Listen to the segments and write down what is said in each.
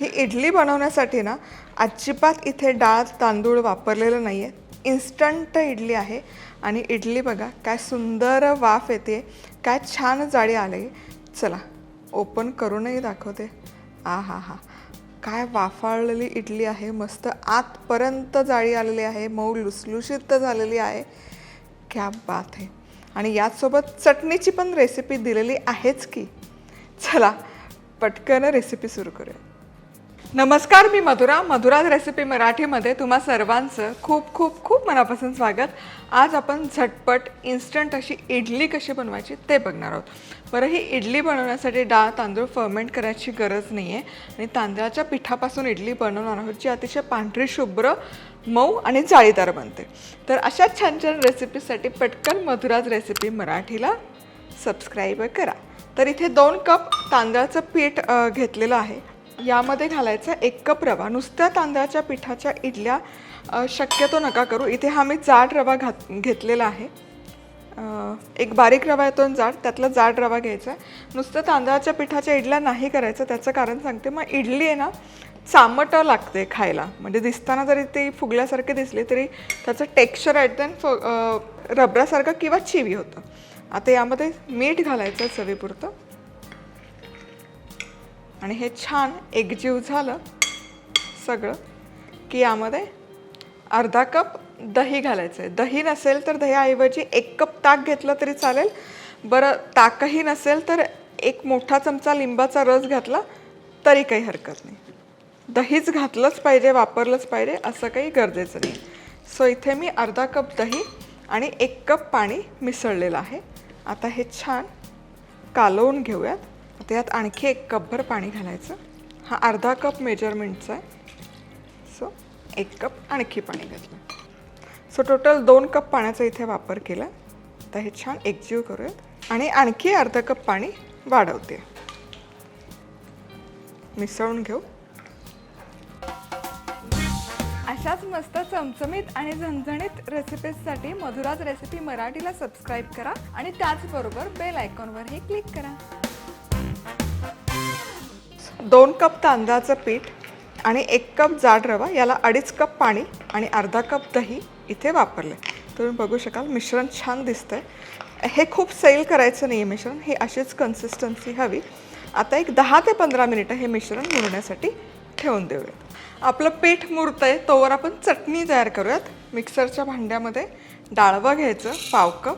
ही इडली बनवण्यासाठी ना अजिबात इथे डाळ तांदूळ वापरलेलं नाही आहे इन्स्टंट इडली आहे. आणि इडली बघा काय सुंदर वाफ येते काय छान जाळी आले. चला ओपन करूनही दाखवते. आ हा. हा काय वाफाळलेली इडली आहे. मस्त आतपर्यंत जाळी आलेली आहे. मऊ लुसलुशीत झालेली आहे. क्या बात आहे आणि याचसोबत चटणीची पण रेसिपी दिलेली आहेच की. चला पटकन रेसिपी सुरू करूया. नमस्कार मी मधुरा. मधुराज रेसिपी मराठीमध्ये तुम्हा सर्वांचं खूप खूप खूप मनापासून स्वागत. आज आपण झटपट इन्स्टंट अशी इडली कशी बनवायची ते बघणार आहोत. बरं ही इडली बनवण्यासाठी डाळ तांदूळ फर्मेंट करायची गरज नाही आहे आणि तांदळाच्या पिठापासून इडली बनवणार आहोत जी अतिशय पांढरी शुभ्र मऊ आणि जाळीदार बनते. तर अशा छान छान रेसिपीसाठी पटकन मधुराज रेसिपी मराठीला सबस्क्राईब करा. तर इथे दोन कप तांदळाचं पीठ घेतलेलं आहे. यामध्ये घालायचा एक कप रवा. नुसत्या तांदळाच्या पिठाच्या इडल्या शक्यतो नका करू. इथे हा मी जाड रवा घात घेतलेला आहे. एक बारीक रवा येतो आणि जाड त्यातला जाड रवा घ्यायचा आहे. नुसतं तांदळाच्या पिठाच्या इडल्या नाही करायचं त्याचं कारण सांगते. मग इडली आहे ना चामट लागते खायला. म्हणजे दिसताना जरी ती फुगल्यासारखी दिसली तरी त्याचं टेक्स्चर ॲट देन फ रबरासारखं किंवा चिवी होतं. आता यामध्ये मीठ घालायचं चवीपुरतं. आणि हे छान एकजीव झालं सगळं की यामध्ये अर्धा कप दही घालायचं आहे दही नसेल तर दह्याऐवजी एक कप ताक घेतलं तरी चालेल. बरं ताकही नसेल तर एक मोठा चमचा लिंबाचा रस घातला तरी काही हरकत नाही. दहीच घातलंच पाहिजे वापरलंच पाहिजे असं काही गरजेचं नाही. सो इथे मी अर्धा कप दही आणि एक कप पाणी मिसळलेलं आहे. आता हे छान कालवून घेऊयात. आता यात आणखी एक कपभर पाणी घालायचं. हा अर्धा कप मेजरमेंटचा आहे. सो एक कप आणखी पाणी घातलं. सो टोटल दोन कप पाण्याचा इथे वापर केला. आता हे छान एकजीव करूयात. आणि आणखी अर्धा कप पाणी वाढवते. मिसळून घेऊ. अशाच मस्त चमचमीत आणि झणझणीत रेसिपीजसाठी मधुराज रेसिपी मराठीला सबस्क्राईब करा आणि त्याचबरोबर बेल आयकॉनवरही क्लिक करा. दोन कप तांदळाचं पीठ आणि एक कप जाड रवा याला अडीच कप पाणी आणि अर्धा कप दही इथे वापरले. तुम्ही बघू शकाल मिश्रण छान दिसतं आहे हे खूप सैल करायचं नाही आहे मिश्रण ही अशीच कन्सिस्टन्सी हवी. आता एक दहा ते पंधरा मिनिटं हे मिश्रण मुरण्यासाठी ठेवून देऊयात. आपलं पीठ मुरतं आहे तोवर आपण चटणी तयार करूयात. मिक्सरच्या भांड्यामध्ये डाळवं घ्यायचं पाव कप.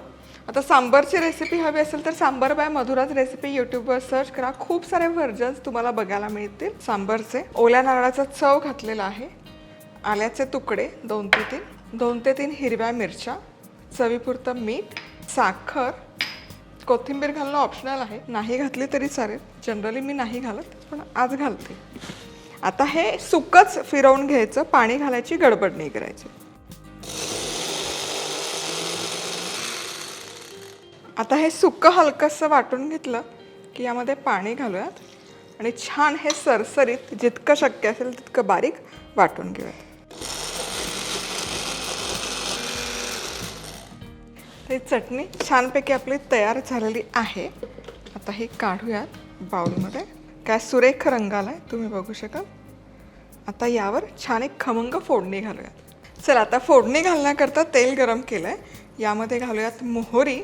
आता सांबारची रेसिपी हवी असेल तर सांबार बाय मधुराज रेसिपी यूट्यूबवर सर्च करा. खूप सारे व्हर्जन्स तुम्हाला बघायला मिळतील सांबारचे. ओल्या नारळाचा चव घातलेला आहे. आल्याचे तुकडे दोन ते तीन. दोन ते तीन हिरव्या मिरच्या चवीपुरतं मीठ साखर. कोथिंबीर घालणं ऑप्शनल आहे. नाही घातली तरी चालेल. जनरली मी नाही घालत पण आज घालते. आता हे सुकच फिरवून घ्यायचं. पाणी घालायची गडबड नाही करायची. आता हे सुकं हलकंसं वाटून घेतलं की यामध्ये पाणी घालूयात. आणि छान हे सरसरीत जितकं शक्य असेल तितकं बारीक वाटून घेऊयात. ही चटणी छानपैकी आपली तयार झालेली आहे. आता ही काढूयात बाउलमध्ये. काय सुरेख रंग आला आहे तुम्ही बघू शकाल. आता यावर छान एक खमंग फोडणी घालूयात. चला आता फोडणी घालण्याकरता तेल गरम केलं आहे यामध्ये घालूयात मोहरी.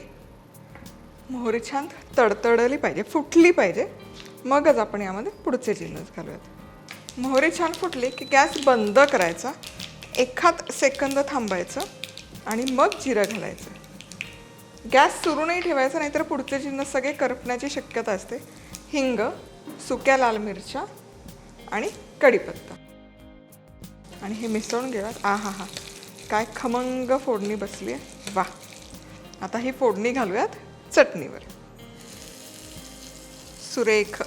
मोहरी छान तडतडली पाहिजे फुटली पाहिजे. मगच आपण यामध्ये पुढचे जिन्नस घालूयात. मोहरी छान फुटली की गॅस बंद करायचा एखाद सेकंद थांबायचं आणि मग जिरं घालायचं. गॅस सुरू नाही ठेवायचा नाहीतर पुढचे जिन्नस सगळे करपण्याची शक्यता असते. हिंग सुक्या लाल मिरच्या आणि कढीपत्ता. आणि हे मिसळून घेऊयात. आ हा हा काय खमंग फोडणी बसली आहे वा आता ही फोडणी घालूयात. चटणीवर. सुरेख.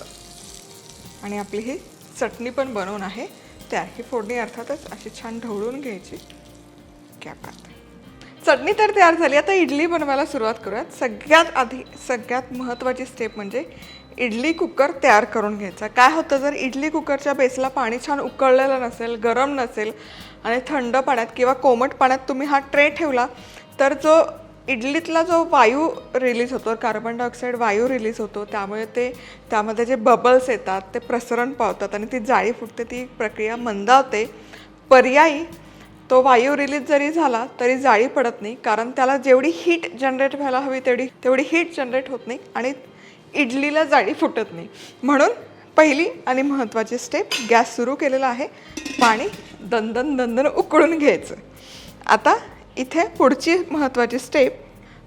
आणि आपली ही चटणी पण बनवून आहे. त्या ही फोडणी अर्थातच अशी छान ढवळून घ्यायची. क्या बात. चटणी तर तयार झाली. आता इडली बनवायला सुरुवात करूयात. सगळ्यात आधी सगळ्यात महत्त्वाची स्टेप म्हणजे इडली कुकर तयार करून घ्यायचा. काय होतं जर इडली कुकरच्या बेसला पाणी छान उकळलेलं नसेल गरम नसेल आणि थंड पाण्यात किंवा कोमट पाण्यात तुम्ही हा ट्रे ठेवला तर जो इडलीतला जो वायू रिलीज होतो कार्बन डायऑक्साईड वायू रिलीज होतो त्यामुळे ते त्यामध्ये जे बबल्स येतात ते प्रसरण पावतात आणि ती जाळी फुटते ती प्रक्रिया मंदावते. पर्यायी तो वायू रिलीज जरी झाला तरी जाळी पडत नाही कारण त्याला जेवढी हीट जनरेट व्हायला हवी तेवढी तेवढी हीट जनरेट होत नाही आणि इडलीला जाळी फुटत नाही. म्हणून पहिली आणि महत्त्वाची स्टेप गॅस सुरू केलेला आहे. पाणी दंदन दंदन उकळून घ्यायचं. आता इथे पुढची महत्त्वाची स्टेप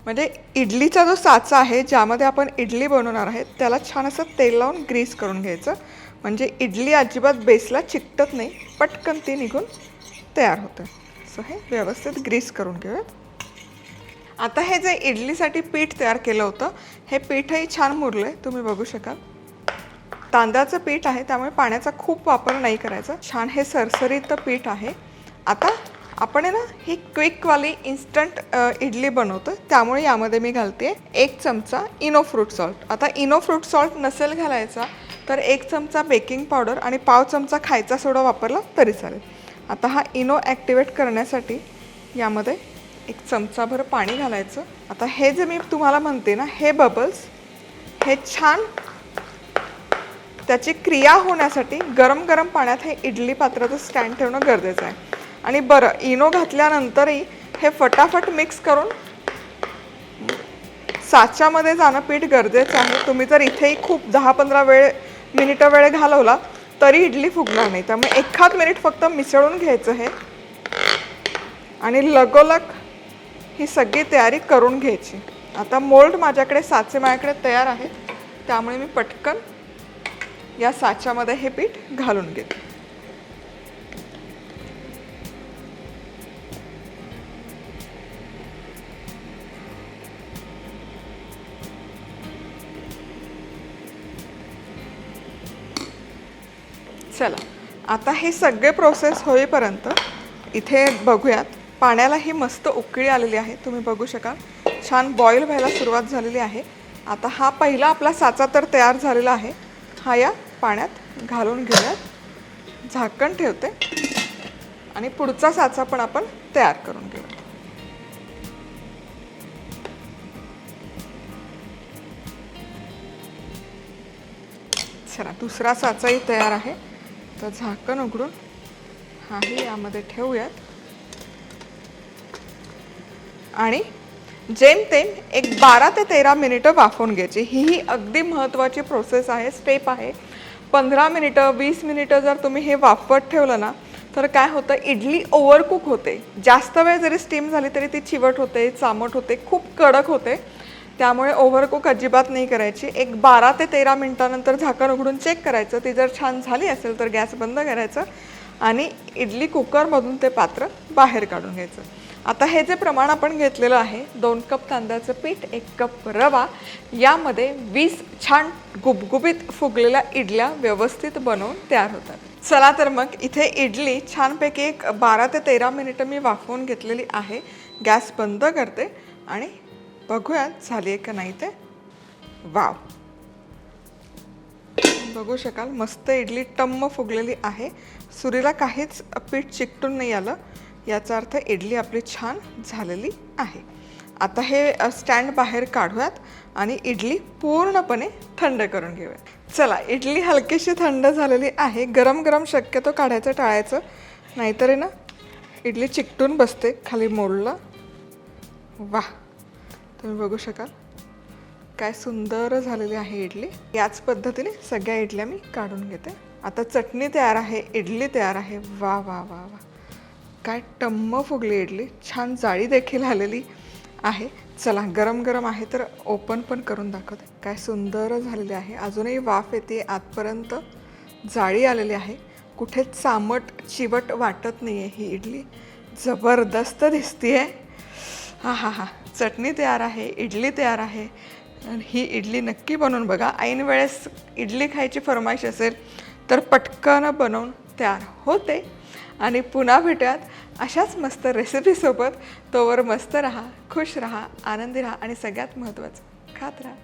म्हणजे इडलीचा जो साचा आहे ज्यामध्ये आपण इडली बनवणार आहे त्याला छान असं तेल लावून ग्रीस करून घ्यायचं. म्हणजे इडली अजिबात बेसला चिकटत नाही पटकन ती निघून तयार होतं. सो हे व्यवस्थित ग्रीस करून घेऊयात. आता हे जे इडलीसाठी पीठ तयार केलं होतं हे पीठही छान मुरलं आहे तुम्ही बघू शकाल. तांदळाचं पीठ आहे त्यामुळे पाण्याचा खूप वापर नाही करायचा. छान हे सरसरीत पीठ आहे. आता आपण आहे ना ही क्विकवाली इन्स्टंट इडली बनवतो त्यामुळे यामध्ये मी घालते एक चमचा इनो फ्रूट सॉल्ट आता इनो फ्रूट सॉल्ट नसेल घालायचा तर एक चमचा बेकिंग पावडर आणि पाव चमचा खायचा सोडा वापरला तरी चालेल. आता हा इनो ॲक्टिवेट करण्यासाठी यामध्ये एक चमचाभर पाणी घालायचं. आता हे जे मी तुम्हाला म्हणते ना हे बबल्स हे छान त्याची क्रिया होण्यासाठी गरम गरम पाण्यात हे इडली पात्राचं स्टँड ठेवणं गरजेचं आहे. आणि बरं इनो घातल्यानंतरही हे फटाफट मिक्स करून साच्यामध्ये जाणं पीठ गरजेचं आहे. तुम्ही जर इथेही खूप दहा पंधरा वेळ मिनिटं वेळ घालवला तरी इडली फुगणार नाही. त्यामुळे एखाद मिनिट फक्त मिसळून घ्यायचं हे. आणि लगोलग ही सगळी तयारी करून घ्यायची. आता मोल्ड माझ्याकडे साचे माझ्याकडे तयार आहेत. त्यामुळे मी पटकन या साच्यामध्ये हे पीठ घालून घेते. चला. आता हे सगळे प्रोसेस होईपर्यंत इथे बघूयात. पाण्याला ही मस्त उकळी आलेली आहे. तुम्ही बघू शकाल. छान बॉईल व्हायला सुरुवात झालेली आहे. आता हा पहिला आपला साचा तर तयार झालेला आहे. हा या पाण्यात घालून घेऊयात. झाकण ठेवते. आणि पुढचा साचा पण आपण तयार करून घेऊयात चला दुसरा साचाही तयार आहे. आता झाकण उघडून हाही यामध्ये ठेवूयात. आणि जेमतेम एक बारा ते तेरा मिनिटं वाफवून घ्यायची. ही ही अगदी महत्त्वाची प्रोसेस आहे स्टेप आहे. पंधरा मिनिटं वीस मिनिटं जर तुम्ही हे वाफवत ठेवलं ना तर काय होतं? इडली ओव्हरकुक होते. जास्त वेळ जरी स्टीम झाली तरी ती चिवट होते चामट होते खूप कडक होते. त्यामुळे ओव्हरकुक अजिबात नाही करायची. एक बारा ते तेरा मिनिटानंतर झाकण उघडून चेक करायचं. ती जर छान झाली असेल तर गॅस बंद करायचं आणि इडली कुकरमधून ते पात्र बाहेर काढून घ्यायचं. आता हे जे प्रमाण आपण घेतलेलं आहे दोन कप तांदळाचं पीठ एक कप रवा यामध्ये वीस छान गुबगुबीत फुगलेल्या इडल्या व्यवस्थित बनवून तयार होतात. चला तर मग इथे इडली छानपैकी एक बारा ते तेरा मिनिटं मी वाफवून घेतलेली आहे. गॅस बंद करते आणि बघूयात झाली आहे का नाही ते. वाव. बघू शकाल मस्त इडली टम्म फुगलेली आहे. सुरीला काहीच पीठ चिकटून नाही आलं. याचा अर्थ इडली आपली छान झालेली आहे. आता हे स्टँड बाहेर काढूयात आणि इडली पूर्णपणे थंड करून घेऊयात चला इडली हलकीशी थंड झालेली आहे. गरम गरम शक्यतो काढायचं टाळायचं. नाहीतर आहे ना इडली चिकटून बसते खाली मोडलं. वाह. तुम्ही बघू शकाल. काय सुंदर झालेली आहे इडली. याच पद्धतीने सगळ्या इडल्या मी काढून घेते. आता चटणी तयार आहे इडली तयार आहे. वा वा वा वा. काय टम्म फुगली इडली. छान जाळी देखील आलेली आहे. चला गरम गरम आहे तर ओपन पण करून दाखवते. काय सुंदर झालेली आहे. अजूनही वाफ येते. आतपर्यंत जाळी आलेली आहे. कुठे चामट चिवट वाटत नाही आहे ही इडली. जबरदस्त दिसते हा हा हा. चटणी तयार आहे इडली तयार आहे. आणि ही इडली नक्की बनवून बघा. ऐन वेळेस इडली खायची फरमाईश असेल तर पटकन बनवून तयार होते. आणि पुन्हा भेटूयात अशाच मस्त रेसिपीसोबत तोवर मस्त राहा खुश राहा आनंदी राहा आणि सगळ्यात महत्त्वाचं खात राहा.